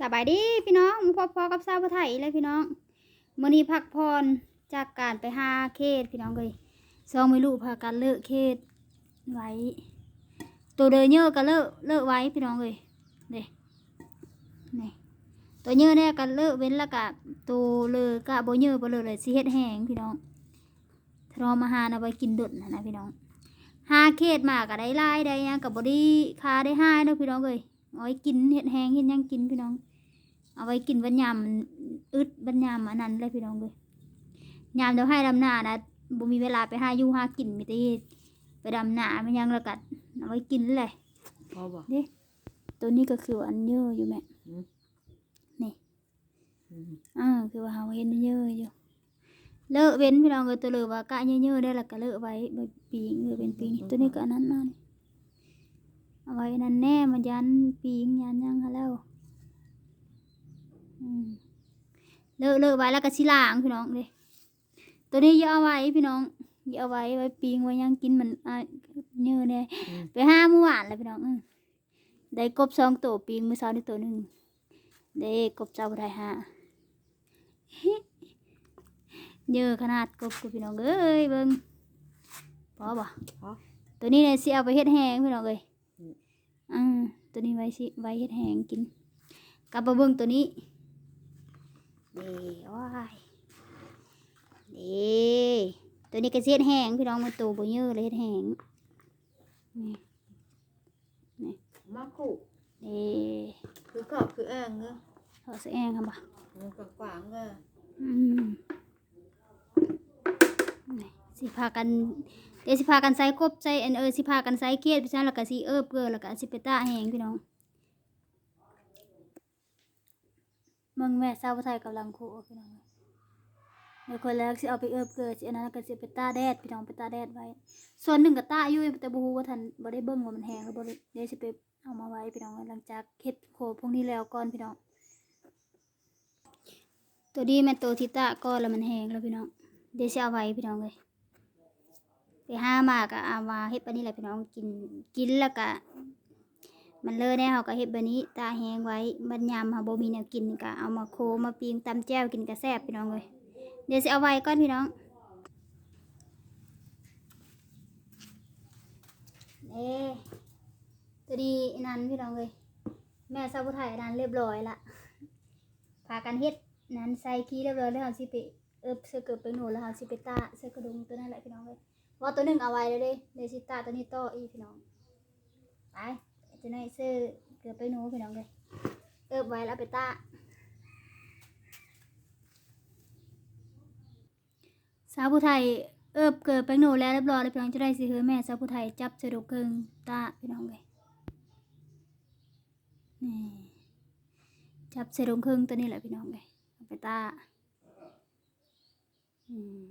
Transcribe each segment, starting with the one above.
สบายดีพี่น้องพอพอๆกับสาวผู้ไทยเลยพี่น้องมื้อนี้พักพรจากการไปหาเขตพี่น้องเลยซองไม่รู้พากันเลิกเขตไว้ ตัวเดยเยอะก็เลิกเลิกไว้พี่น้องเลยเด้นี่ตัวเยอะเนี่ยก็เลิกเว้นแล้วก็ตัวเลอก็บเยอะบเลยเลยสิเฮ็ดแห้งพี่น้องทรมาหาเอาไว้กินดดนะนะพี่น้องหาเขตมาก็ได้หลายได้ยังก็บ่ได้ค่าได้ห้าเด้อพี่น้องเอ้ย เอาไว้กินเฮ็ดแห้งเฮ็ดหยังกินพี่น้อง เอาไว้กินบันยามมันอึดบันยามอันนั้นเลยพี่น้องเลยยามเดี๋ยวให้ดำหน้านะบ่มีเวลาไปหาอยู่หากินมีแต่ไปดำหน้าไม่ยังแล้วกัเอาไว้กินเลยพอบ่ตัวนี้ก็คือว่าอันเยอะอยู่แม่อืมนี่อืมอ่าคือว่าเราเห็นเยอะอยู่เลอะเว้นพี่น้องเลยตัวเลอะว่ากะเยอะๆได้แล้วก็เลอะไว้ใบปีงเออเป็นปีงตัวนี้ก็อันนั้นเนาะนี่ เอาไว้นั่นแน่มันยันปีงยันยังหาแล้วอืมเลอะเลอะไว้แล้วก็สิล้างพี่น้องเลยตัวนี้อย่าเอาไว้พี่น้องอย่าเอาไว้ไว้ปีงไว้ยังกินมันอ่าเยอะแน่อืมไปห้าเมื่อวานแล้วพี่น้องอื้อได้กบสองตัวปีงมือเช้านี่ตัวหนึ่งได้กบเจ้าได้ห้าเยอะขนาดกบกูพี่น้องเอ้ยเบิ่งพอบ่พอตัวนี้เนี่ยสิเอาไปเฮ็ดแห้งพี่น้องเอ้ยอืมอ่า ตัวนี้ไว้สิไว้เฮ็ดแห้งกินกลับมาเบิ่งตัวนี้เด้ว้ายเด้ตัวนี้ก็สิเฮ็ดแห้งพี่น้องมันตัวบ่เยอะเลยเฮ็ดแห้งนี่มาคู่เด้คือขอบคือแองเงอะเอาใส่แห้งครับบ่มันกกว้างเงอะอืมนี่สิพากัน เดี๋ยวสิพากันใส่กบใส่อันเออสิพากันใส่เกียดพี่น้องแล้วก็สิเอิบเกลือแล้วก็สิไปต้าแห้งพี่น้องมึงแม่สาวไทยกำลังคู่พี่น้องเดี๋ยวคนแรกสิเอาไปเอิบเกลือสิอันนั้นก็สิไปต้าแดดพี่น้องไปต้าแดดไว้ ส่วนหนึ่งก็ต้าอยู่แต่บ่ฮู้ว่าท่านบ่ได้เบิ่งว่ามันแห้งหรือบ่ได้เดี๋ยวสิไปเอามาไว้พี่น้องหลังจากเฮ็ดโคพวกนี้แล้วก่อนพี่น้องตัวนี้แม่นตัวทิตะก็แล้วมันแห้งแล้วพี่น้องเดี๋ยวจะเอาไว้พี่น้องเลย ไปห้ามาก็เอามาเฮ็ดปานนี้แหละพี่น้องกินกินแล้วก็มันเลอะแน่เขาก็เฮ็ดบบนี้ ตาแห้งไว้บรรยามเฮาบ่มีแนวกินก็เอามาโคมาปิ้งตำแจ่วกินก็แซ่บพี่น้องเลยเดี๋ยวจะเอาไว้ก่อนพี่น้องเอ้ตัวนี้อันนั้นพี่น้องเลยแม่ซาบุไทยนั้นเรียบร้อยละพากันเฮ็ดนั้นใส่ขี้เรียบร้อยแล้วเราสิไปเอิบเสื้อเกิดไปหนูแล้วเราสิไปตาเสื้อกระดุมตัวนั้นแหละพี่น้องเลย ว่าตัวหนึ่งเอาไว้แล้วเด้เดี๋ยวสิต้าตัวนี้โตอีพี่น้องไปจะในเสื้อเกิดไปหนูพี่น้องเลยเอิบไว้แล้วไปตาสาวผู้ไทยเอิบเกิดไปหนูแล้วเรียบร้อยแล้วพี่น้องจะได้สิเฮือแม่สาวผู้ไทยจับเสื้อดกเกิงตาพี่น้องเลยนี่จับเสรงครึ่งตัวนี้แหละพี่น้องเลยไปตาอืม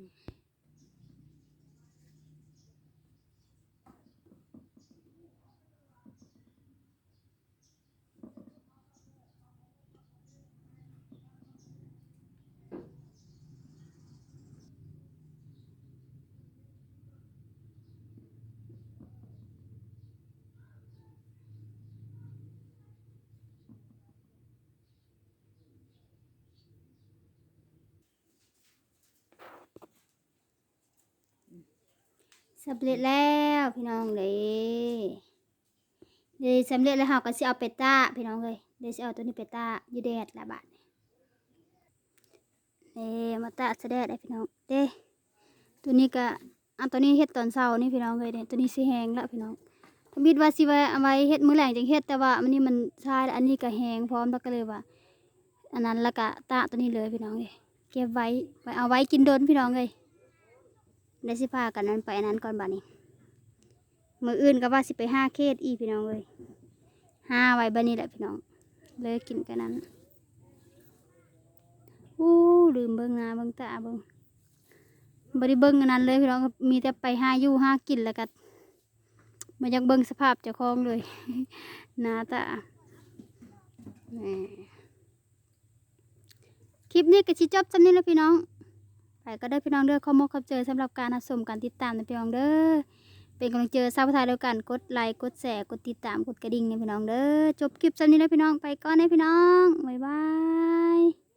สำเร็จแล้วพี่น้องเลยเดี๋ยสำเร็จแล้วเราก็สิเอาไปตาพี่น้องเลยเดี๋ยวสิเอาตัวนี้ไปตาอยู่แดดละบาทเด้มาตาแสดดได้พี่น้องเด้ตัวนี้ก็อันตัวนี้เฮ็ดตอนเช้านี่พี่น้องเลยเด้ตัวนี้สิแห้งแล้วพี่น้องทมิดว่าสิไว้เอาไว้เฮ็ดมื้อแลงจังเฮ็ดแต่ว่ามันนี่มันชายแล้วอันนี้ก็แห้งพร้อมแล้วก็เลยว่า อันนั้นแล้วก็ตาตัวนี้เลยพี่น้องเลยเก็บไว้ไว้เอาไว้กินโดนพี่น้องเลย เดี๋ยวสิพากันนั้นไปอันนั้นก่อนบ้านี้มืออื่นก็ว่าสิไปห้าเคสอีพี่น้องเลยห้าไว้บ้านี้แหละพี่น้อง เลยกินกันนั้นอู้ลืมเบิ้งหน้าเบิ้งตาเบิ้งบริเบิ้งอันนั้นเลยพี่น้องมีแต่ไปห้าอยู่ห้ากินแล้วก็มายังเบิ้งสภาพเจ้าของเลยนาตาคลิปนี้ก็ชิจบจำนี้แล้วพี่น้อง ไปก็ได้พี่น้องเด้อข้อมูลขอเจอสำหรับการรับชมการติดตามนะพี่น้องเด้อเป็นกำลังเจอสาวผู้ไทยแล้วกันกดไลค์กดแชร์กดติดตามกดกระดิ่งนะพี่น้องเด้อจบคลิปสำนี้แล้วพี่น้องไปก่อนนะพี่น้องบ๊ายบาย